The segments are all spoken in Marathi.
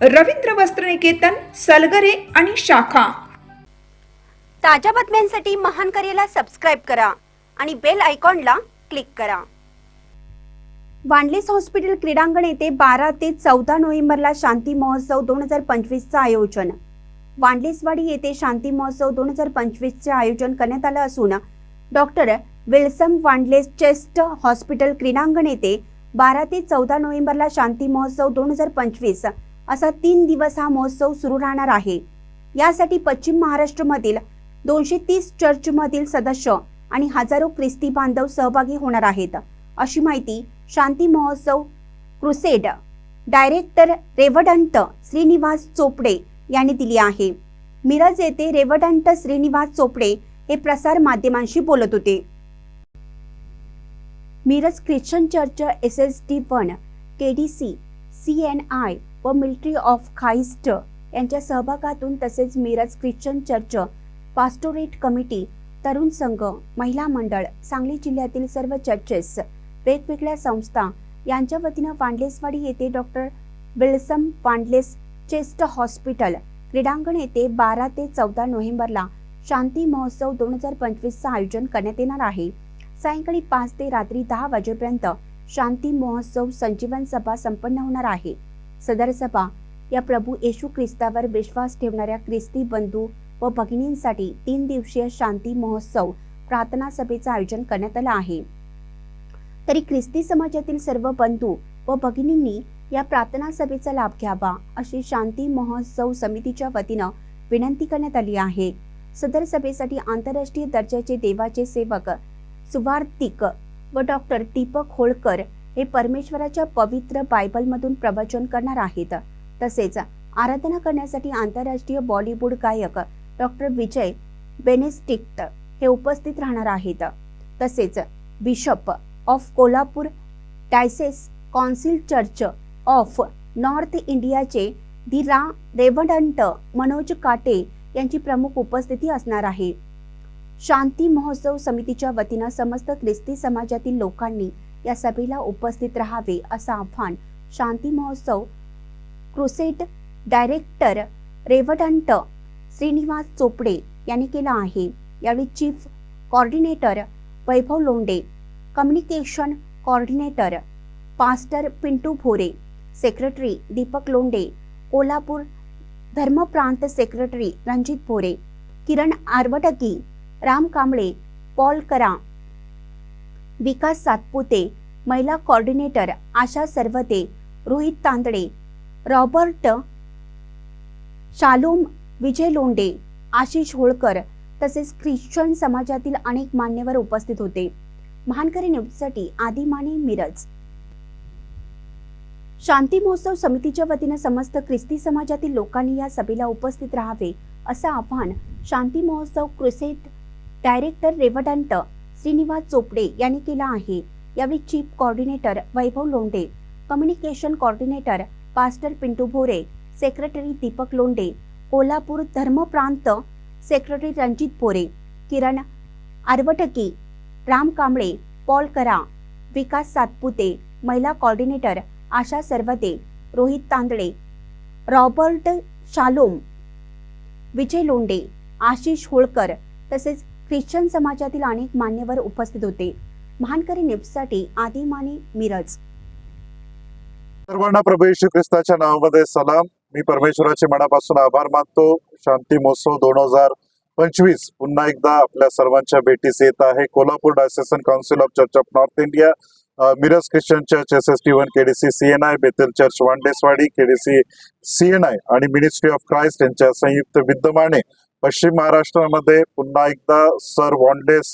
रवींद्र वस्त्रनिकेतन सलगरे आणि शाखा. ताज्या बातम्यांसाठी महान करेला सबस्क्राईब करा आणि बेल आयकॉनला क्लिक करा. वांडलेस हॉस्पिटल क्रीडांगण येथे बारा ते चौदा नोव्हेंबरला शांती महोत्सव दोन हजार पंचवीसचं आयोजन. वांडलेसवाडी येथे शांती महोत्सव दोन हजार पंचवीसचे आयोजन करण्यात आलं असून doctor William Wanless chest hospital क्रीडांगण येथे बारा ते चौदा नोव्हेंबरला शांती महोत्सव दोन हजार पंचवीस असा तीन दिवस हा महोत्सव सुरू राहणार आहे. यासाठी पश्चिम महाराष्ट्रामधील दोनशे तीस चर्चमधील सदस्य आणि हजारो ख्रिस्ती बांधव सहभागी होणार आहेत. अशी माहिती Shanti Mahotsav crusade director reverend Shrinivas Chopde यांनी दिली आहे. मिरज येथे रेवडंट श्रीनिवास चोपडे हे प्रसार माध्यमांशी बोलत होते. Miraj Christian church S S D one K D C C N I व मिलिटरी ऑफ खाईस्ट यांच्या सहभागातून तसेच Miraj Christian church pastorate committee तरुण संघ महिला मंडळ सांगली जिल्ह्यातील सर्व चर्चेस वेगवेगळ्या संस्था यांच्या वतीनं पांडलेसवाडी येथे doctor William Wanless chest hospital क्रीडांगण येथे बारा ते चौदा नोव्हेंबरला शांती महोत्सव दोन हजार पंचवीसचं आयोजन करण्यात येणार आहे. सायंकाळी पाच ते रात्री दहा वाजेपर्यंत शांती महोत्सव संजीवन सभा संपन्न होणार आहे. सदर सभा या प्रभू येशू ख्रिस्तावर विश्वास ठेवणाऱ्या ख्रिस्ती बंधू व भगिनींसाठी तीन दिवसीय शांती महोत्सव प्रार्थना सभेचं आयोजन करण्यात आलं आहे. तरी ख्रिस्ती समाजातील सर्व बंधू व भगिनींनी या प्रार्थना सभेचा लाभ घ्यावा अशी शांती महोत्सव समितीच्या वतीनं विनंती करण्यात आली आहे. सदर सभेसाठी आंतरराष्ट्रीय दर्जाचे देवाचे सेवक सुवार्तिक व डॉक्टर दीपक होळकर हे परमेश्वराच्या पवित्र बायबलमधून प्रवचन करणार आहेत. तसेच आराधना करण्यासाठी आंतरराष्ट्रीय बॉलिवूड गायक डॉक्टर विजय बेनेस्टिक्ट हे उपस्थित राहणार आहेत. तसेच bishop of Kolhapur diocese council church of north इंडियाचे दि रा रेवडंट मनोज काटे यांची प्रमुख उपस्थिती असणार आहे. शांती महोत्सव समितीच्या वतीनं समस्त ख्रिस्ती समाजातील लोकांनी या सभेला उपस्थित राहावे असं आव्हान Shanti Mahotsav crusade director reverend Shrinivas Chopde यांनी केलं आहे. यावेळी chief coordinator Vaibhav Londe communication coordinator pastor Pintu Bhore secretary Deepak Londe Kolhapur धर्मप्रांत secretary Ranjit Bhore Kiran Aravatki Ram Kamble Paul करा विकास सातपुते महिला coordinator Asha Sarvate Rohit Tandade Robert Shalom Vijay Londe Ashish Holkar तसेच ख्रिश्चन समाजातील अनेक मान्यवर उपस्थित होते. महानकरी न्यूजसाठी आदिमाने मिरज. शांती महोत्सव समितीच्या वतीनं समस्त ख्रिस्ती समाजातील लोकांनी या सभेला उपस्थित राहावे असं आवाहन Shanti Mahotsav crusade director reverend Shrinivas Chopde यांनी केला आहे. यावेळी chief coordinator Vaibhav Londe communication coordinator pastor Pintu Bhore secretary Deepak Londe Kolhapur धर्मप्रांत secretary Ranjit Bhore Kiran Aravatki Ram Kamble Paul करा विकास सातपुते महिला coordinator Asha Sarvate Rohit Tandale Robert Shalom Vijay Londe Ashish Holkar तसेच ख्रिश्चन समाजातील अनेक मान्यवर उपस्थित होते. महानकरी न्यूजसाठी आदिमाने मिरज. सर्वांना प्रभू श्री ख्रिस्ताच्या नावामध्ये सलाम. मी परमेश्वराचे मनापासून आभार मानतो. शांती महोत्सव दोन हजार पंचवीस. पुन्हा एकदा आपल्या सर्वांच्या भेटीस येत आहे. Kolhapur diocesan council of church of north India Miraj Christian church S S T one KDC C N I Bethel church Wandeswadi KDC C N I आणि मिनिस्ट्री ऑफ क्राइस्ट यांच्या संयुक्त विद्यमाने पश्चिम महाराष्ट्रामध्ये पुन्हा एकदा sir Wanless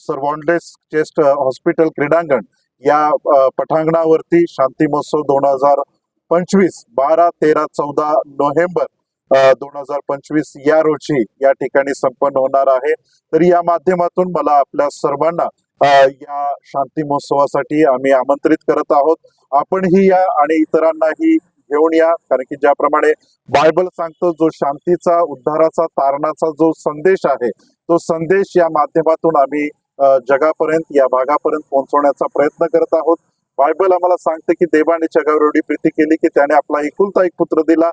sir Wanless chest hospital क्रीडांगण या पठांगणावरती पटांगणावरती शांती महोत्सव दोन हजार पंचवीस बारा तेरा चौदा नोव्हेंबर दोन हजार पंचवीस या रोजी या ठिकाणी संपन्न होणार आहे. तर या माध्यमातून मला आपल्या सर्वांना या शांती महोत्सवासाठी आम्ही आमंत्रित करत आहोत. आपणही या आणि इतरांनाही घेऊन या. कारण की ज्याप्रमाणे बायबल सांगतो जो शांतीचा उद्धाराचा तारणाचा जो संदेश आहे तो संदेश या माध्यमातून आम्ही जगापर्यंत या भागापर्यंत पोहोचवण्याचा प्रयत्न करत आहोत. बायबल आम्हाला सांगते की देवाने जगावर एवढी प्रीती केली की त्याने आपला एकुलता एक पुत्र दिला.